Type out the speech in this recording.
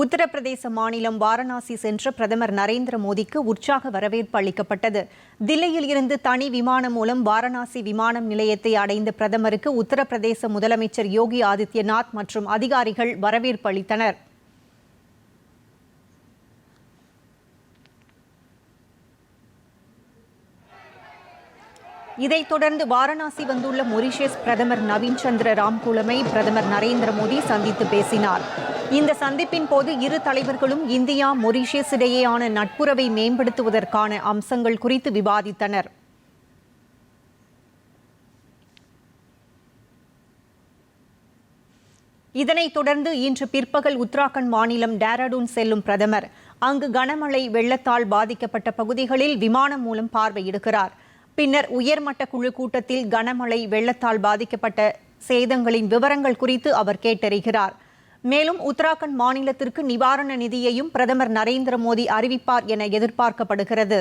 உத்தரப்பிரதேச மாநிலம் வாரணாசி சென்ற பிரதமர் நரேந்திர மோடிக்கு உற்சாக வரவேற்பு அளிக்கப்பட்டது. தில்லியில் இருந்து தனி விமானம் மூலம் வாரணாசி விமானம் நிலையத்தை அடைந்த பிரதமருக்கு உத்தரப்பிரதேச முதலமைச்சர் யோகி ஆதித்யநாத் மற்றும் அதிகாரிகள் வரவேற்பு அளித்தனர். இதைத் தொடர்ந்து வாரணாசி வந்துள்ள மொரிஷியஸ் பிரதமர் நவீன் சந்திர ராம்குலமை பிரதமர் நரேந்திர மோடி சந்தித்து பேசினார். இந்த சந்திப்பின் போது இரு தலைவர்களும் இந்தியா மொரிஷியஸ் இடையேயான நட்புறவை மேம்படுத்துவதற்கான அம்சங்கள் குறித்து விவாதித்தனர். இதனைத் தொடர்ந்து இன்று பிற்பகல் உத்தராகண்ட் மாநிலம் டேராடூன் செல்லும் பிரதமர். அங்கு கனமழை வெள்ளத்தால் பாதிக்கப்பட்ட பகுதிகளில் விமானம் மூலம் பார்வையிடுகிறார். பின்னர் உயர்மட்ட குழு கூட்டத்தில் கனமழை வெள்ளத்தால் பாதிக்கப்பட்ட சேதங்களின் விவரங்கள் குறித்து அவர் கேட்டறிகிறார். மேலும் உத்தராகண்ட் மாநிலத்திற்கு நிவாரண நிதியையும் பிரதமர் நரேந்திர மோடி அறிவிப்பார் என எதிர்பார்க்கப்படுகிறது.